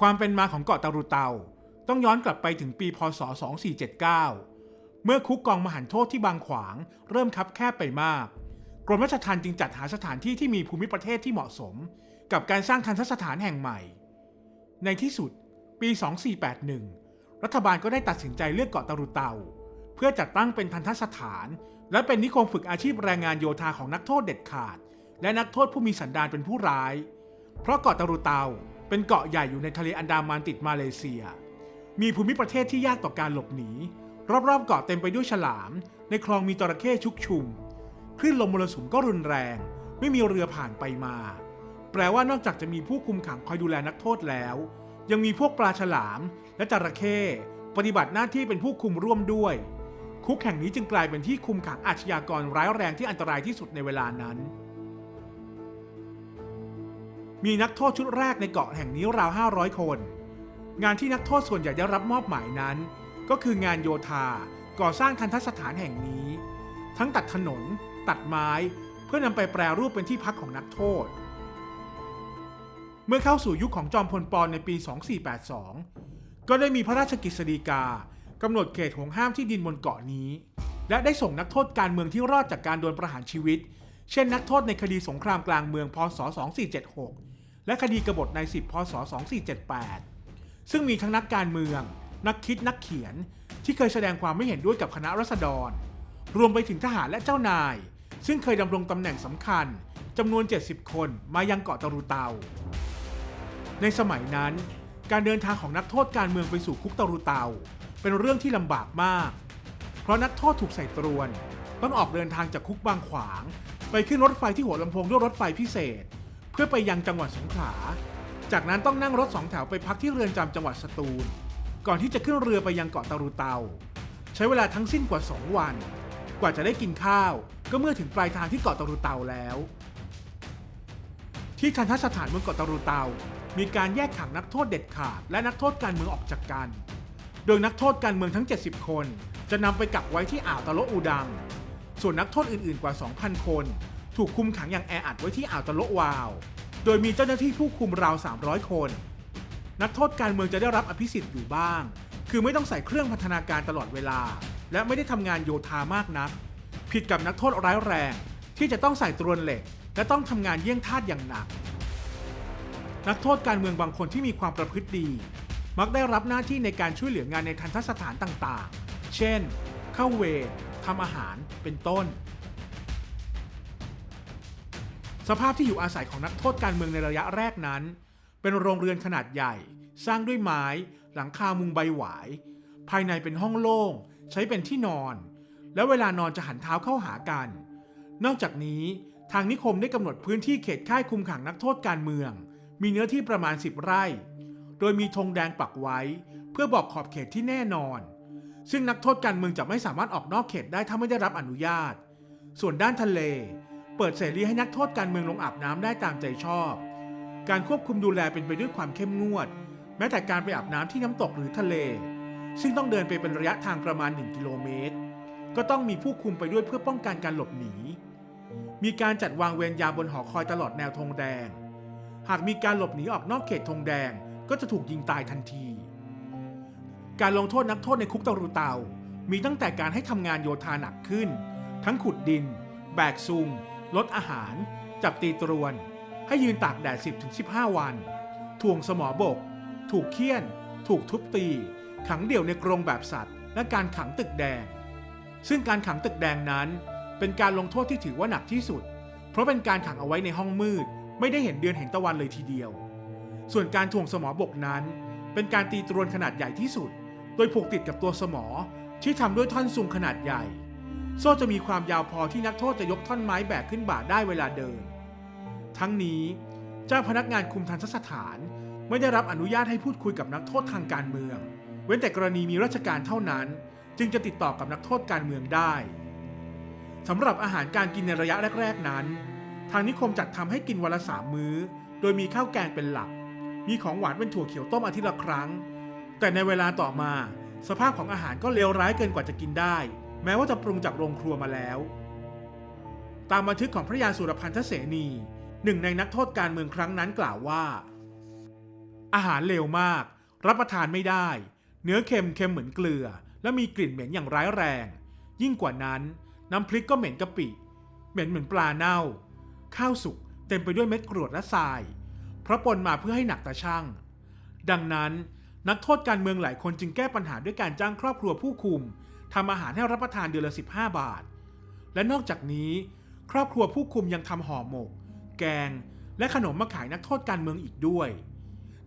ความเป็นมาของเกาะตารุเตาต้องย้อนกลับไปถึงปีพศ 2479 เมื่อคุกกองมหันโทษที่บางขวาง เริ่มคับแคบไปมาก กรมราชทัณฑ์จึงจัดหาสถานที่ที่มีภูมิประเทศที่เหมาะสม กับการสร้างทันทสถานแห่งใหม่ ในที่สุดปี 2481 รัฐบาลก็ได้ตัดสินใจเลือกเกาะตารุเตา เพื่อจัดตั้งเป็นทันทสถาน และเป็นนิคมฝึกอาชีพแรงงานโยธาของนักโทษเด็ดขาด และนักโทษผู้มีสันดานเป็นผู้ร้าย เพราะเกาะตารุเตา เป็นเกาะใหญ่อยู่ในทะเลอันดามันติดมาเลเซีย มีภูมิประเทศที่ยากต่อการหลบหนี รอบๆเกาะเต็มไปด้วยฉลาม ในคลองมีจระเข้ชุกชุม คลื่นลมมรสุมก็รุนแรง ไม่มีเรือผ่านไปมา แปลว่านอกจากจะมีผู้คุมขังคอยดูแลนักโทษแล้ว ยังมีพวกปลาฉลาม และจระเข้ปฏิบัติหน้าที่เป็นผู้คุมร่วมด้วย คุกแห่งนี้จึงกลายเป็นที่คุมขังอาชญากรร้ายแรงที่อันตรายที่สุดในเวลานั้น มีนักโทษชุดแรกในเกาะแห่งนี้ราว 500 คน งานที่นักโทษส่วนใหญ่ได้รับมอบหมายนั้น ก็คืองานโยธาก่อสร้างทันทสถานแห่งนี้ ทั้งตัดถนน ตัดไม้ เพื่อนำไปแปรรูปเป็นที่พักของนักโทษ เมื่อเข้าสู่ยุคของจอมพลปอนในปี 2482 ก็ได้มีพระราชกฤษฎีกากำหนดเขตห่วงห้ามที่ดินบนเกาะนี้ และได้ส่งนักโทษการเมืองที่รอดจากการโดนประหารชีวิต เช่นนักโทษในคดีสงครามกลางเมืองพศ 2476 และคดีกบฏในายสิบพศ 2478 ซึ่งมีทั้งนักการเมือง นักคิดนักเขียนที่เคยแสดงความไม่เห็นด้วยกับคณะรัษฎร รวมไปถึงทหารและเจ้านาย ซึ่งเคยดำรงตำแหน่งสำคัญจำนวน 70 คนมายังเกาะตะรุเตา ในสมัยนั้น การเดินทางของนักโทษการเมืองไปสู่คุกตะรุเตา เป็นเรื่องที่ลำบากมาก เพราะนักโทษถูกใส่ตรวน ต้องออกเดินทางจากคุกบางขวาง ไปขึ้นรถไฟที่หัวลำโพงด้วยรถไฟพิเศษ เพื่อไปยังจังหวัดสงขลา จากนั้นต้องนั่งรถสองแถวไปพักที่เรือนจำจังหวัดสตูล ก่อนที่จะขึ้นเรือไปยังเกาะตารูเตา ใช้เวลาทั้งสิ้นกว่า 2 วัน กว่าจะได้กินข้าว ก็เมื่อถึงปลายทางที่เกาะตารูเตาแล้ว ที่ทันทสถานบนเกาะตารูเตา มีการแยกขังนักโทษเด็ดขาด และนักโทษการเมืองออกจากกัน โดยนักโทษการเมืองทั้ง 70 คนจะนำไปกักไว้ที่อ่าวตะโลอูดัง ส่วนนักโทษอื่นๆกว่า 2,000 คน ถูกคุมขังอย่างแออัดไว้ที่อ่าวตะโลวาว โดยมีเจ้าหน้าที่ผู้คุมราว 300 คน นักโทษการเมืองจะได้รับอภิสิทธิ์อยู่บ้าง คือไม่ต้องใส่เครื่องพันธนาการตลอดเวลา และไม่ได้ทำงานโยธามากนัก ผิดกับนักโทษร้ายแรง ที่จะต้องใส่ตรวนเหล็ก และต้องทำงานเยี่ยงทาสอย่างหนัก นักโทษการเมืองบางคนที่มีความประพฤติดี มักได้รับหน้าที่ในการช่วยเหลืองานในทันทสถานต่างๆ เช่น เข้าเวร ทำอาหารเป็นต้น สภาพที่อยู่อาศัยของนักโทษการเมืองในระยะแรกนั้น เป็นโรงเรือนขนาดใหญ่ สร้างด้วยไม้หลังคามุงใบหวาย ภายในเป็นห้องโล่ง ใช้เป็นที่นอน และเวลานอนจะหันเท้าเข้าหากัน นอกจากนี้ทางนิคมได้กำหนดพื้นที่เขตค่ายคุมขังนักโทษการเมือง มีเนื้อที่ประมาณ 10 ไร่ โดยมีธงแดงปักไว้ เพื่อบอกขอบเขตที่แน่นอน ซึ่งนักโทษการเมืองจะไม่สามารถออกนอกเขตได้ถ้าไม่ได้รับอนุญาต ส่วนด้านทะเล เปิดเสรีให้นักโทษการเมืองลงอาบน้ำได้ตามใจชอบ การควบคุมดูแลเป็นไปด้วยความเข้มงวด แม้แต่การไปอาบน้ำที่น้ำตกหรือทะเล ซึ่งต้องเดินไปเป็นระยะทางประมาณ 1 กิโลเมตร ก็ต้องมีผู้คุมไปด้วยเพื่อป้องกันการหลบหนี มีการจัดวางเวรยาบนหอคอยตลอดแนวธงแดง หากมีการหลบหนีออกนอกเขตธงแดงก็จะถูกยิงตายทันที การลงโทษนักโทษในคุกตะรุเตา มีตั้งแต่การให้ทำงานโยธาหนักขึ้น ทั้งขุดดิน แบกซุง ลดอาหาร จับตีตรวน ให้ยืนตากแดด 10-15 วัน ถ่วงสมอบก ถูกเคี่ยน ถูกทุบตี ขังเดี่ยวในกรงแบบสัตว์ และการขังตึกแดง ซึ่งการขังตึกแดงนั้น เป็นการลงโทษที่ถือว่าหนักที่สุด เพราะเป็นการขังเอาไว้ในห้องมืด ไม่ได้เห็นเดือนเห็นตะวันเลยทีเดียว ส่วนการถ่วงสมอบกนั้นเป็นการตีตรวนขนาดใหญ่ที่สุด โดยผูกติดกับตัวสมอที่ทำด้วยท่อนซุงขนาดใหญ่ โซ่จะมีความยาวพอที่นักโทษจะยกท่อนไม้แบกขึ้นบ่าได้เวลาเดิน ทั้งนี้เจ้าพนักงานคุมทันสถานไม่ได้รับอนุญาตให้พูดคุยกับนักโทษทางการเมือง เว้นแต่กรณีมีราชการเท่านั้น จึงจะติดต่อกับนักโทษการเมืองได้สำหรับอาหารการกินในระยะแรก ๆ นั้น ทางนิคมจัดทำให้กินวันละสามมื้อ โดยมีข้าวแกงเป็นหลัก มีของหวานเป็นถั่วเขียวต้มอาทิตย์ละครั้ง แต่ในเวลาต่อมา สภาพของอาหารก็เลวร้ายเกินกว่าจะกินได้ แม้ว่าจะปรุงจากโรงครัวมาแล้ว ตามบันทึกของพระยาสุรพันธเสนีหนึ่งในนักโทษการเมืองครั้งนั้นกล่าวว่า อาหารเลวมาก รับประทานไม่ได้ เนื้อเค็มเค็มเหมือนเกลือ และมีกลิ่นเหม็นอย่างร้ายแรง ยิ่งกว่านั้น น้ำพริกก็เหม็นกะปิ เหม็นเหมือนปลาเน่า ข้าวสุกเต็มไปด้วยเม็ดกรวดและทราย เพราะปนมาเพื่อให้หนักตาช่างดังนั้น นักโทษการเมืองหลายคนจึงแก้ปัญหาด้วยการจ้างครอบครัวผู้คุมทำอาหารให้รับประทานเดือนละ 15 บาท และนอกจากนี้ ครอบครัวผู้คุมยังทำห่อหมก แกง และขนมมาขายนักโทษการเมืองอีกด้วย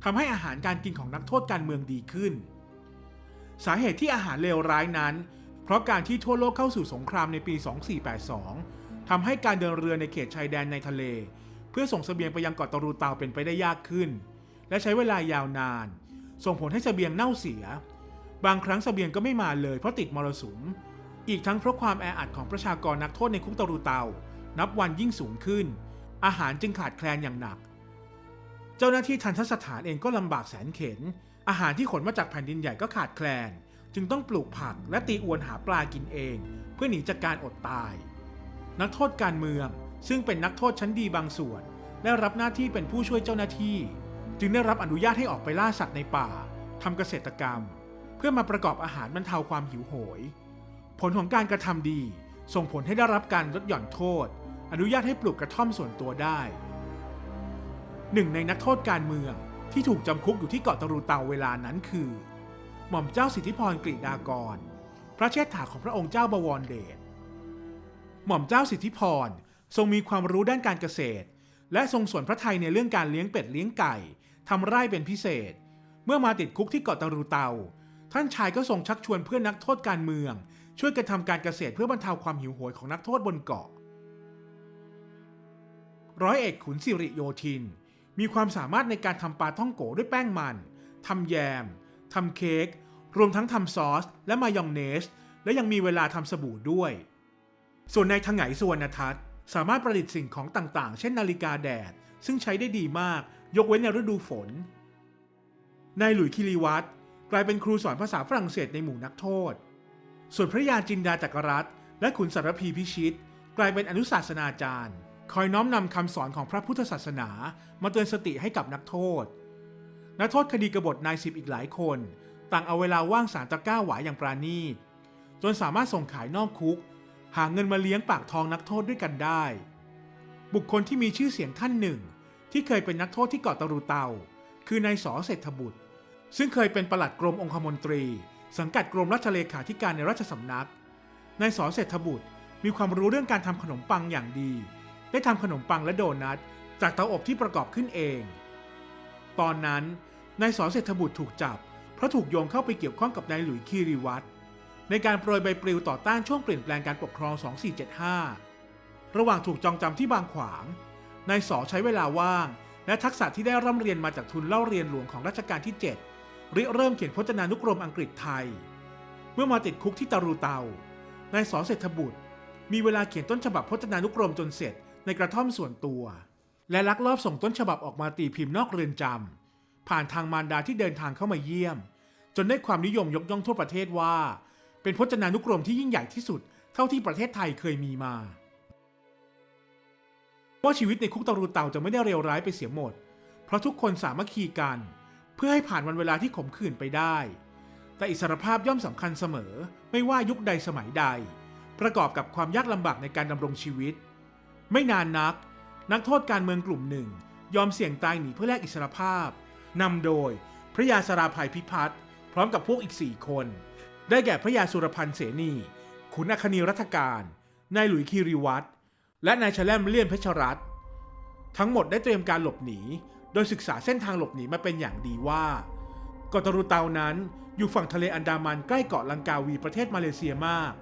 ทำให้อาหารการกินของนักโทษการเมืองดีขึ้น สาเหตุที่อาหารเลวร้ายนั้น เพราะการที่ทั่วโลกเข้าสู่สงครามในปี 2482ทำให้การเดินเรือในเขตชายแดนในทะเล เพื่อส่งเสบียงไปยังเกาะตะรูเตาเป็นไปได้ยากขึ้น และใช้เวลายาวนาน ส่งผลให้เสบียงเน่าเสีย บางครั้งเสบียงก็ไม่มาเลยเพราะติดมรสุม อีกทั้งเพราะความแออัดของประชากรนักโทษในคุกตะรูเตา นับวันยิ่งสูงขึ้น อาหารจึงขาดแคลนอย่างหนัก เจ้าหน้าที่ทันทสถานเองก็ลำบากแสนเข็น อาหารที่ขนมาจากแผ่นดินใหญ่ก็ขาดแคลน จึงต้องปลูกผักและตีอวนหาปลากินเอง เพื่อหนีจากการอดตาย นักโทษการเมืองซึ่งเป็นนักโทษชั้นดีบางส่วน ได้รับหน้าที่เป็นผู้ช่วยเจ้าหน้าที่ จึงได้รับอนุญาตให้ออกไปล่าสัตว์ในป่าทำเกษตรกรรม เพื่อมาประกอบอาหารบรรเทาความหิวโหย ผลของการกระทำดี ส่งผลให้ได้รับการลดหย่อนโทษ อนุญาตให้ปลูกกระท่อมส่วนตัวได้ หนึ่งในนักโทษการเมืองที่ถูกจำคุกอยู่ที่เกาะตรูเตาเวลานั้นคือ หม่อมเจ้าสิทธิพรกฤษดากร พระเชษฐาของพระองค์เจ้าบวรเดชหม่อมเจ้าสิทธิพรทรงมีความรู้ด้านการเกษตร และทรงสวนพระไทยในเรื่องการเลี้ยงเป็ดเลี้ยงไก่ ทำไร่เป็นพิเศษ เมื่อมาติดคุกที่เกาะตะรูเตา ท่านชายก็ทรงชักชวนเพื่อนนักโทษการเมือง ช่วยกันทำการเกษตรเพื่อบรรเทาความหิวโหยของนักโทษบนเกาะ ร้อยเอกขุนสิริโยธิน มีความสามารถในการทำปลาท่องโกด้วยแป้งมันทำแยมทำเค้กรวมทั้งทำซอส และมายองเนส และยังมีเวลาทำสบู่ด้วย ส่วนในทางไหนสุวรรณทัศน์สามารถประดิษฐ์สิ่งของต่างๆ เช่นนาฬิกาแดด ซึ่งใช้ได้ดีมาก ยกเว้นในฤดูฝน นายหลุย์คิริวัตรกลายเป็นครูสอนภาษาฝรั่งเศสในหมู่นักโทษ ส่วนพระยาจินดาจักรรัตและขุนสารพีพิชิต กลายเป็นอนุศาสนาจารย์ คอยน้อมนำคำสอนของพระพุทธศาสนา มาเตือนสติให้กับนักโทษ นักโทษคดีกบฏนายสิบอีกหลายคน ต่างเอาเวลาว่างสารตะกร้าหวายอย่างปราณีตจนสามารถส่งขายนอกคุก หาเงินมาเลี้ยงปากทองนักโทษด้วยกันได้ บุคคลที่มีชื่อเสียงท่านหนึ่ง ที่เคยเป็นนักโทษที่เกาะตะรูเตา คือนายสอเศรษฐบุตร ซึ่งเคยเป็นประหลัดกรมองคมนตรี สังกัดกรมราชเลขาธิการในราชสำนักนายสอเศรษฐบุตรมีความรู้เรื่องการทำขนมปังอย่างดี ได้ทำขนมปังและโดนัทจากเตาอบที่ประกอบขึ้นเอง ตอนนั้นนายสอเศรษฐบุตรถูกจับ เพราะถูกโยงเข้าไปเกี่ยวข้องกับนายหลุยส์คีรีวัตรในการโปรยใบปลิวต่อต้านช่วงเปลี่ยนแปลงการปกครอง 2475 ระหว่างถูกจองจำที่บางขวาง นายสอใช้เวลาว่าง และทักษะที่ได้ร่ำเรียนมาจากทุนเล่าเรียนหลวงของรัชกาลที่ 7 ริเริ่มเขียนพจนานุกรมอังกฤษไทย เมื่อมาติดคุกที่ตารูเตานายสอเศรษฐบุตร มีเวลาเขียนต้นฉบับพจนานุกรมจนเสร็จในกระท่อมส่วนตัว และลักลอบส่งต้นฉบับออกมาตีพิมพ์นอกเรือนจำผ่านทางมารดาที่เดินทางเข้ามาเยี่ยม จนได้ความนิยมยกย่องทั่วประเทศว่า เป็นพจนานุกรมที่ยิ่งใหญ่ที่สุดเท่าที่ประเทศไทยเคยมีมา ว่าชีวิตในคุกตะรูเตาจะไม่ได้เลวร้ายไปเสียหมด เพราะทุกคนสามัคคีกัน เพื่อให้ผ่านวันเวลาที่ขมขื่นไปได้ แต่อิสรภาพย่อมสำคัญเสมอไม่ว่ายุคใดสมัยใด ประกอบกับความยากลำบากในการดำรงชีวิต ไม่นานนัก นักโทษการเมืองกลุ่มหนึ่ง ยอมเสี่ยงตายหนีเพื่อแลกอิสรภาพนำโดยพระยาสราภัยพิพัฒน์พร้อมกับพวกอีกสี่คน ได้แก่พระยาสุรพันธ์เสนีขุนอัคนีรัฐการนายหลุย์คีรีวัตร และนายชแลมเลี่ยนเพชรรัตทั้งหมดได้เตรียมการหลบหนี โดยศึกษาเส้นทางหลบหนีมาเป็นอย่างดีว่าเกาะตรูเตานั้นอยู่ฝั่งทะเลอันดามันใกล้เกาะลังกาวีประเทศมาเลเซียมาก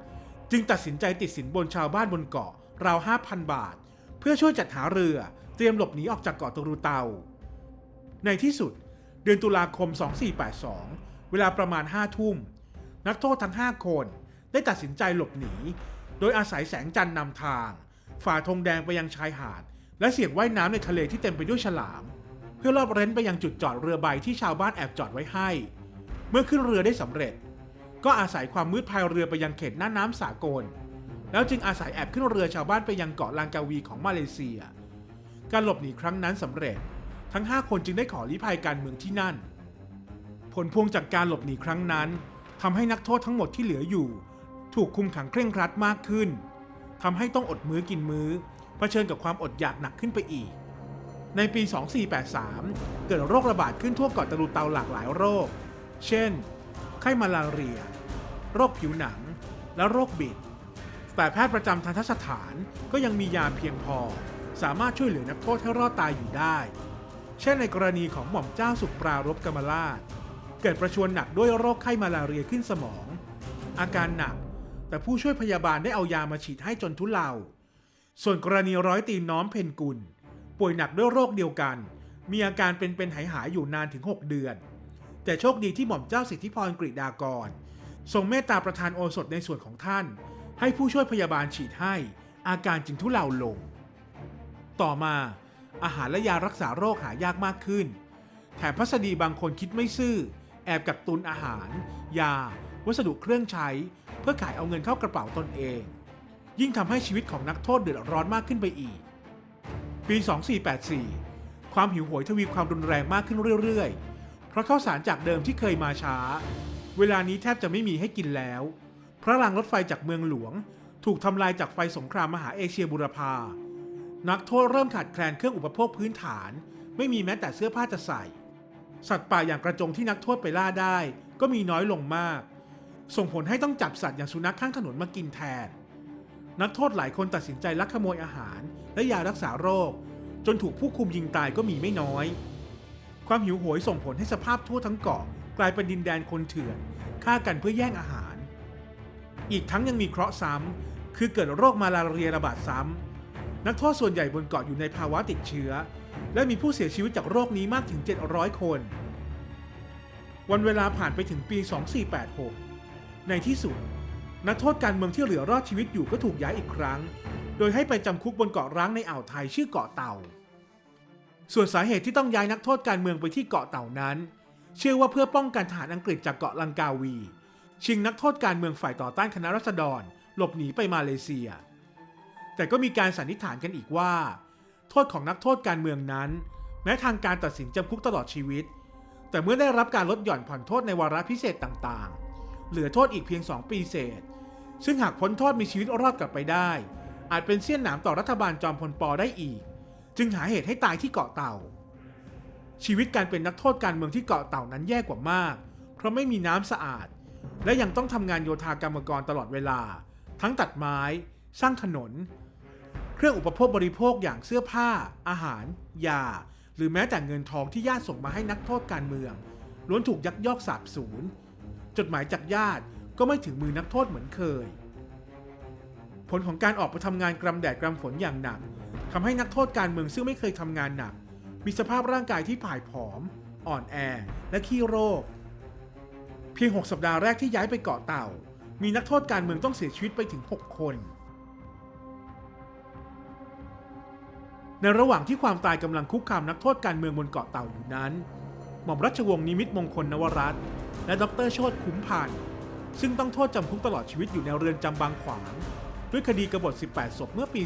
จึงตัดสินใจติดสินบนชาวบ้านบนเกาะราว5,000 บาท เพื่อช่วยจัดหาเรือเตรียมหลบหนีออกจากเกาะตรูเตา ในที่สุด เดือนตุลาคม 2482 เวลาประมาณ5ทุ่ม นักโทษทั้ง 5 คนได้ตัดสินใจหลบหนี โดยอาศัยแสงจันทร์นำทาง ฝ่าธงแดงไปยังชายหาด และเสี่ยงว่ายน้ำในทะเลที่เต็มไปด้วยฉลาม เพื่อลอบเร้นไปยังจุดจอดเรือใบที่ชาวบ้านแอบจอดไว้ให้ เมื่อขึ้นเรือได้สำเร็จ ก็อาศัยความมืดพายเรือไปยังเขตหน้าน้ำสากล แล้วจึงอาศัยแอบขึ้นเรือชาวบ้านไปยังเกาะลังกาวีของมาเลเซีย การหลบหนีครั้งนั้นสำเร็จ ทั้ง 5 คนจึงได้ขอลี้ภัยการเมืองที่นั่น ผลพวงจากการหลบหนีครั้งนั้นทำให้นักโทษทั้งหมดที่เหลืออยู่ ถูกคุมขังเคร่งครัดมากขึ้น ทำให้ต้องอดมื้อกินมื้อเผชิญกับความอดอยากหนักขึ้นไปอีก ในปี 2483 เกิดโรคระบาดขึ้นทั่วเกาะตะลุเตาหลากหลายโรค เช่น ไข้มาลาเรีย โรคผิวหนัง และโรคบิด แต่แพทย์ประจำทันทสถานก็ยังมียาเพียงพอ สามารถช่วยเหลือนักโทษให้รอดตายอยู่ได้ เช่นในกรณีของหม่อมเจ้าสุปรารบกรรมราชเกิดประชวรหนักด้วยโรคไข้มาลาเรียขึ้นสมอง อาการหนัก แต่ผู้ช่วยพยาบาลได้เอายามาฉีดให้จนทุเลา ส่วนกรณีร้อยตีนน้อมเพนกุล ป่วยหนักด้วยโรคเดียวกัน มีอาการเป็นๆหายๆอยู่นานถึง 6 เดือน แต่โชคดีที่หม่อมเจ้าสิทธิพรกฤษดากร ทรงเมตตาประทานโอสถในส่วนของท่าน ให้ผู้ช่วยพยาบาลฉีดให้ อาการจึงทุเลาลง ต่อมาอาหารและยารักษาโรคหายากมากขึ้น แถมพัสดีบางคนคิดไม่ซื่อ แอบกักตุนอาหาร ยา วัสดุเครื่องใช้ เพื่อขายเอาเงินเข้ากระเป๋าตนเอง ยิ่งทำให้ชีวิตของนักโทษเดือดร้อนมากขึ้นไปอีก ปี 2484 ความหิวโหยทวีความรุนแรงมากขึ้นเรื่อยๆ เพราะข้าวสารจากเดิมที่เคยมาช้า เวลานี้แทบจะไม่มีให้กินแล้ว พระรางรถไฟจากเมืองหลวง ถูกทำลายจากไฟสงครามมหาเอเชียบุรพา นักโทษเริ่มขาดแคลนเครื่องอุปโภคพื้นฐาน ไม่มีแม้แต่เสื้อผ้าจะใส่สัตว์ป่าอย่างกระจงที่นักโทษไปล่าได้ ก็มีน้อยลงมาก ส่งผลให้ต้องจับสัตว์อย่างสุนัขข้างถนนมากินแทน นักโทษหลายคนตัดสินใจลักขโมยอาหาร และยารักษาโรค จนถูกผู้คุมยิงตายก็มีไม่น้อย ความหิวโหยส่งผลให้สภาพทั่วทั้งเกาะกลายเป็นดินแดนคนเถื่อนฆ่ากันเพื่อแย่งอาหาร อีกทั้งยังมีเคราะห์ซ้ำคือเกิดโรคมาลาเรียระบาดซ้ำนักโทษส่วนใหญ่บนเกาะอยู่ในภาวะติดเชื้อ และมีผู้เสียชีวิตจากโรคนี้มากถึง 700 คน วันเวลาผ่านไปถึงปี 2486 ในที่สุด นักโทษการเมืองที่เหลือรอดชีวิตอยู่ก็ถูกย้ายอีกครั้ง โดยให้ไปจำคุกบนเกาะร้างในอ่าวไทยชื่อเกาะเต่า ส่วนสาเหตุที่ต้องย้ายนักโทษการเมืองไปที่เกาะเต่านั้น เชื่อว่าเพื่อป้องกันทหารอังกฤษจากเกาะลังกาวี ชิงนักโทษการเมืองฝ่ายต่อต้านคณะรัษฎร หลบหนีไปมาเลเซีย แต่ก็มีการสันนิษฐานกันอีกว่า โทษของนักโทษการเมืองนั้น แม้ทางการตัดสินจำคุกตลอดชีวิต แต่เมื่อได้รับการลดหย่อนผ่อนโทษในวาระพิเศษต่างๆ เหลือโทษอีกเพียง 2 ปีเศษ ซึ่งหากพ้นโทษมีชีวิตรอดกลับไปได้ อาจเป็นเสี้ยนหนามต่อรัฐบาลจอมพลปอได้อีก จึงหาเหตุให้ตายที่เกาะเต่า ชีวิตการเป็นนักโทษการเมืองที่เกาะเต่านั้นแย่กว่ามาก เพราะไม่มีน้ำสะอาด และยังต้องทำงานโยธากรรมกรตลอดเวลา ทั้งตัดไม้ สร้างถนน เครื่องอุปโภคบริโภคอย่างเสื้อผ้า อาหาร ยา หรือแม้แต่เงินทองที่ญาติส่งมาให้นักโทษการเมืองล้วนถูกยักยอกสาบสูญ จดหมายจากญาติก็ไม่ถึงมือนักโทษเหมือนเคย ผลของการออกไปทำงานกรำแดดกรำฝนอย่างหนักทำให้นักโทษการเมืองซึ่งไม่เคยทำงานหนัก มีสภาพร่างกายที่ผายผอม อ่อนแอ และขี้โรค เพียง 6 สัปดาห์แรกที่ย้ายไปเกาะเต่า มีนักโทษการเมืองต้องเสียชีวิตไปถึง 6 คน ในระหว่างที่ความตายกำลังคุกคามนักโทษการเมืองบนเกาะเต่าอยู่นั้น หม่อมราชวงศ์นิมิตมงคลนวรัตน์ และดรโชติคุ้มพันธ์ซึ่งต้องโทษจำคุกตลอดชีวิตอยู่ในเรือนจำบางขวาง ด้วยคดีกบฏ 18 ศพเมื่อปี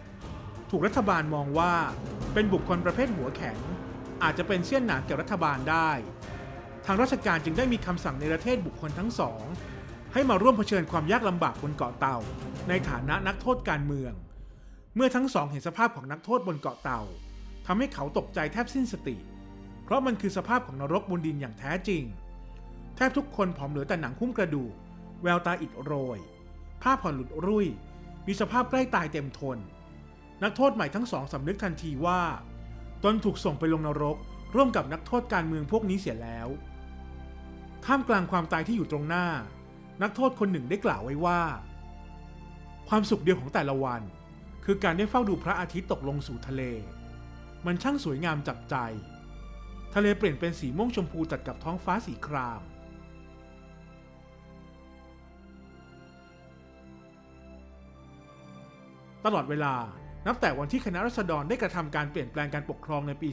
2481 ถูกรัฐบาลมองว่าเป็นบุคคลประเภทหัวแข็ง อาจจะเป็นเสี้ยนหนามแก่รัฐบาลได้ ทางราชการจึงได้มีคำสั่งในประเทศบุคคลทั้งสอง ให้มาร่วมเผชิญความยากลำบากบนเกาะเต่า ในฐานะนักโทษการเมือง เมื่อทั้งสองเห็นสภาพของนักโทษบนเกาะเต่าทำให้เขาตกใจแทบสิ้นสติ เพราะมันคือสภาพของนรกบนดินอย่างแท้จริง แทบทุกคนผอมเหลือแต่หนังหุ้มกระดูก แววตาอิดโรย ผ้าผ่อนหลุดรุ่ย มีสภาพใกล้ตายเต็มทน นักโทษใหม่ทั้งสองสำนึกทันทีว่า ตนถูกส่งไปลงนรก ร่วมกับนักโทษการเมืองพวกนี้เสียแล้ว ท่ามกลางความตายที่อยู่ตรงหน้า นักโทษคนหนึ่งได้กล่าวไว้ว่า ความสุขเดียวของแต่ละวัน คือการได้เฝ้าดูพระอาทิตย์ตกลงสู่ทะเล มันช่างสวยงามจับใจ ทะเลเปลี่ยนเป็นสีม่วงชมพูตัดกับท้องฟ้าสีคราม ตลอดเวลา นับแต่วันที่คณะรัษฎรได้กระทำการเปลี่ยนแปลงการปกครองในปี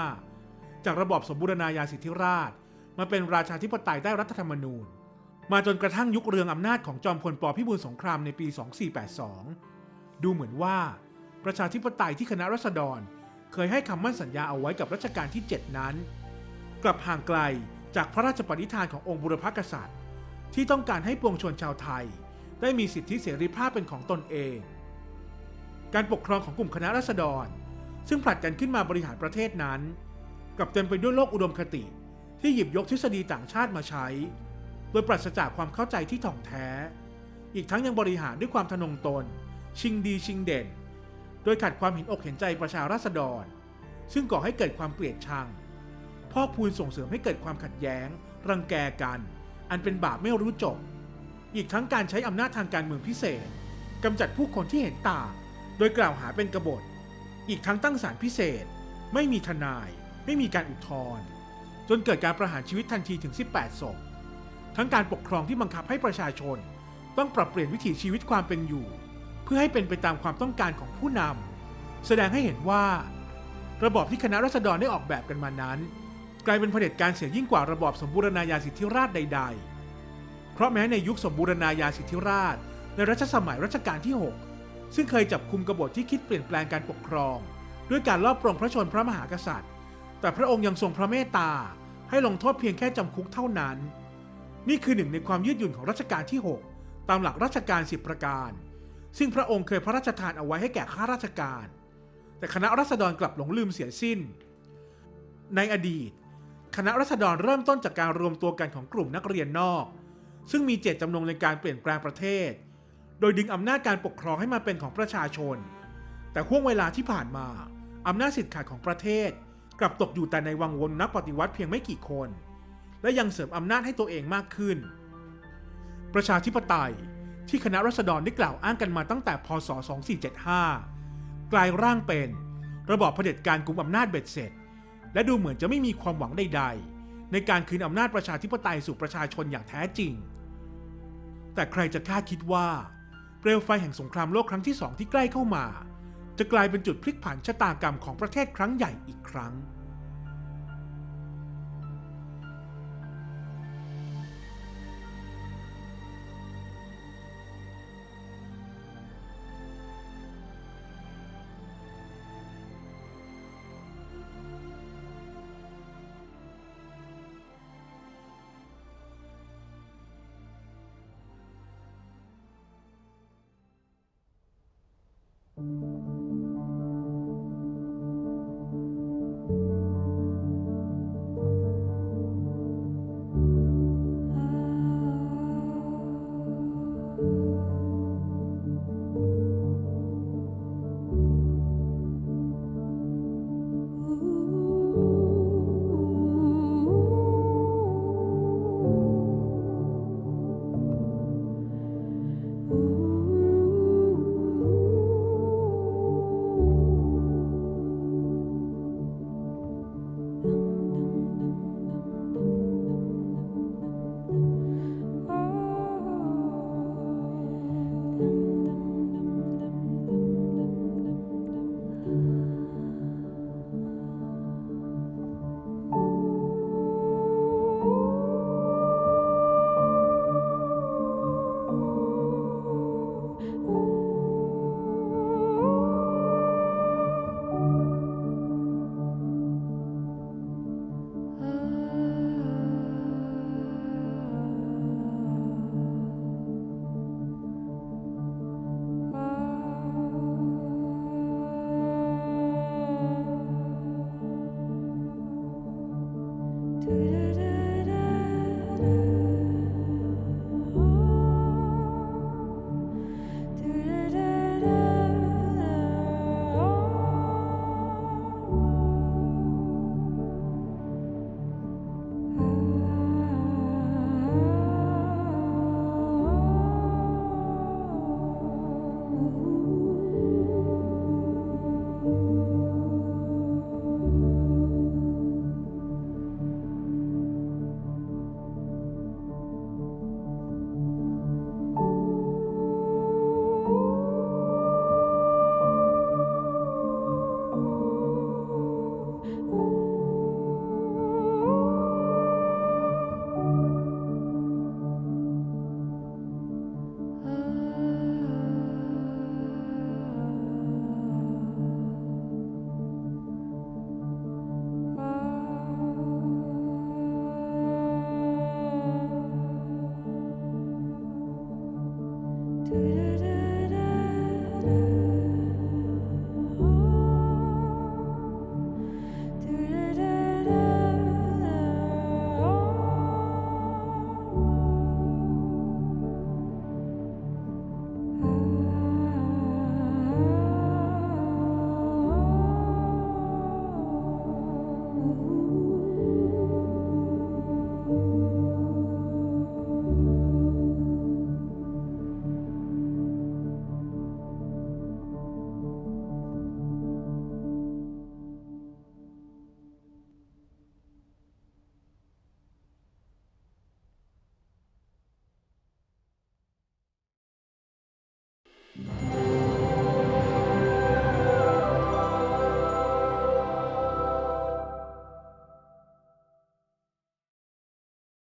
2475 จากระบอบสมบูรณาญาสิทธิราช มาเป็นราชาธิปไตยใต้รัฐธรรมนูญ มาจนกระทั่งยุคเรืองอำนาจของจอมพลปพิบูลสงครามในปี 2482 ดูเหมือนว่า ประชาธิปไตยที่คณะรัษฎร เคยให้คำมั่นสัญญาเอาไว้กับรัชกาลที่ 7 นั้น กลับห่างไกลจากพระราชปณิธานขององค์บุรพกษัตริย์ ที่ต้องการให้ปวงชนชาวไทย ได้มีสิทธิเสรีภาพเป็นของตนเอง การปกครองของกลุ่มคณะรัษฎร ซึ่งผลัดกันขึ้นมาบริหารประเทศนั้น กลับเต็มไปด้วยโลกอุดมคติ ที่หยิบยกทฤษฎีต่างชาติมาใช้ โดยปราศจากความเข้าใจที่ถ่องแท้ อีกทั้งยังบริหารด้วยความทะนงตน ชิงดีชิงเด่น โดยขัดความเห็นอกเห็นใจประชาราษฎร ซึ่งก่อให้เกิดความเกลียดชังพอกพูนส่งเสริมให้เกิดความขัดแย้ง รังแกกัน อันเป็นบาปไม่รู้จบ อีกทั้งการใช้อำนาจทางการเมืองพิเศษกำจัดผู้คนที่เห็นต่าง โดยกล่าวหาเป็นกบฏ อีกทั้งตั้งศาลพิเศษ ไม่มีทนาย ไม่มีการอุทธรณ์จนเกิดการประหารชีวิตทันทีถึง 18 ศพ ทั้งการปกครองที่บังคับให้ประชาชน ต้องปรับเปลี่ยนวิถีชีวิตความเป็นอยู่ เพื่อให้เป็นไปตามความต้องการของผู้นำ แสดงให้เห็นว่า ระบอบที่คณะรัษฎรได้ออกแบบกันมานั้น กลายเป็นเผด็จการเสียยิ่งกว่าระบอบสมบูรณาญาสิทธิราชใด ๆ เพราะแม้ในยุคสมบูรณาญาสิทธิราชในรัชสมัยรัชกาลที่ 6 ซึ่งเคยจับคุมกบฏที่คิดเปลี่ยนแปลงการปกครอง ด้วยการลอบปรงพระชนพระมหากษัตริย์ แต่พระองค์ยังทรงพระเมตตา ให้ลงโทษเพียงแค่จำคุกเท่านั้น นี่คือหนึ่งในความยืดหยุ่นของรัชกาลที่ 6 ตามหลักราชการสิบประการ ซึ่งพระองค์เคยพระราชทานเอาไว้ให้แก่ข้าราชการ แต่คณะรัษฎรกลับหลงลืมเสียสิ้น ในอดีต คณะรัษฎรเริ่มต้นจากการรวมตัวกันของกลุ่มนักเรียนนอก ซึ่งมีเจตจำนงในการเปลี่ยนแปลงประเทศ โดยดึงอำนาจการปกครองให้มาเป็นของประชาชน แต่ห่วงเวลาที่ผ่านมา อำนาจสิทธิ์ขาดของประเทศ กลับตกอยู่แต่ในวังวนนักปฏิวัติเพียงไม่กี่คน และยังเสริมอำนาจให้ตัวเองมากขึ้น ประชาธิปไตยที่คณะรัษฎรได้กล่าวอ้างกันมาตั้งแต่พศ 2475 กลายร่างเป็น ระบอบเผด็จการกุมอำนาจเบ็ดเสร็จ และดูเหมือนจะไม่มีความหวังใด ๆ ในการคืนอำนาจประชาธิปไตยสู่ประชาชนอย่างแท้จริง แต่ใครจะคาดคิดว่า เปลวไฟแห่งสงครามโลกครั้งที่สองที่ใกล้เข้ามา จะกลายเป็นจุดพลิกผันชะตากรรมของประเทศครั้งใหญ่อีกครั้ง「